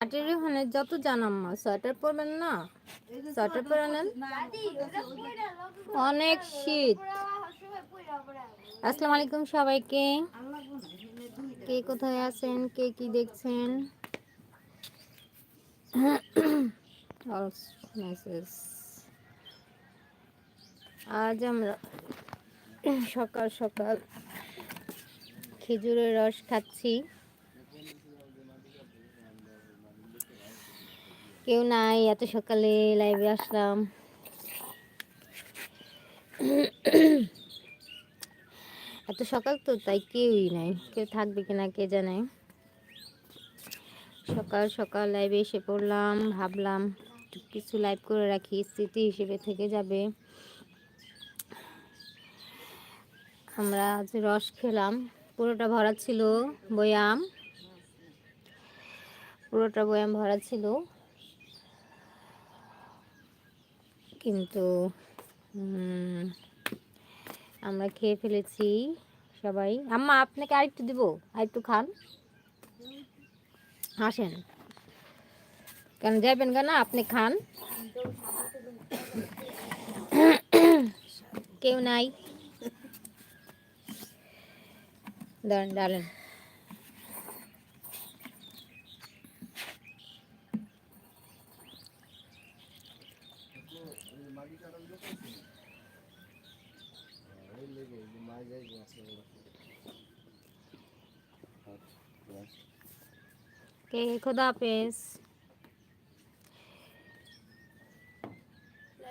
মাটির ওখানে যত জানাম মা সোয়েটার পরবেন না? সোয়েটার পরে নেন। অনেক শীত। আসসালামু আলাইকুম সবাইকে। কে কোথায় আছেন? কে কি দেখছেন? আজ আমরা সকাল সকাল খেজুরের রস খাচ্ছি। কেউ নাই, এত সকালে লাইভে আসলাম। এত সকাল তো, তাই কেউই নাই। কেউ থাকবে কিনা কে জানে। সকাল সকাল লাইভে এসে পড়লাম, ভাবলাম কিছু লাইভ করে রাখি, স্মৃতি হিসেবে থেকে যাবে। আমরা আজ রস খেলাম। পুরোটা ভরা ছিল বয়াম। পুরোটা বয়াম ভরা ছিল। কিন্তু আমরা খেয়ে ফেলেছি সবাই। আম্মা, আপনাকে আরেকটু দিব। আরেকটু খান। হাসেন কেন যাবেন কেন? আপনি খান। কেউ নাই। দাঁড়ান দাঁড়ান। কে খোদা হাফেজ।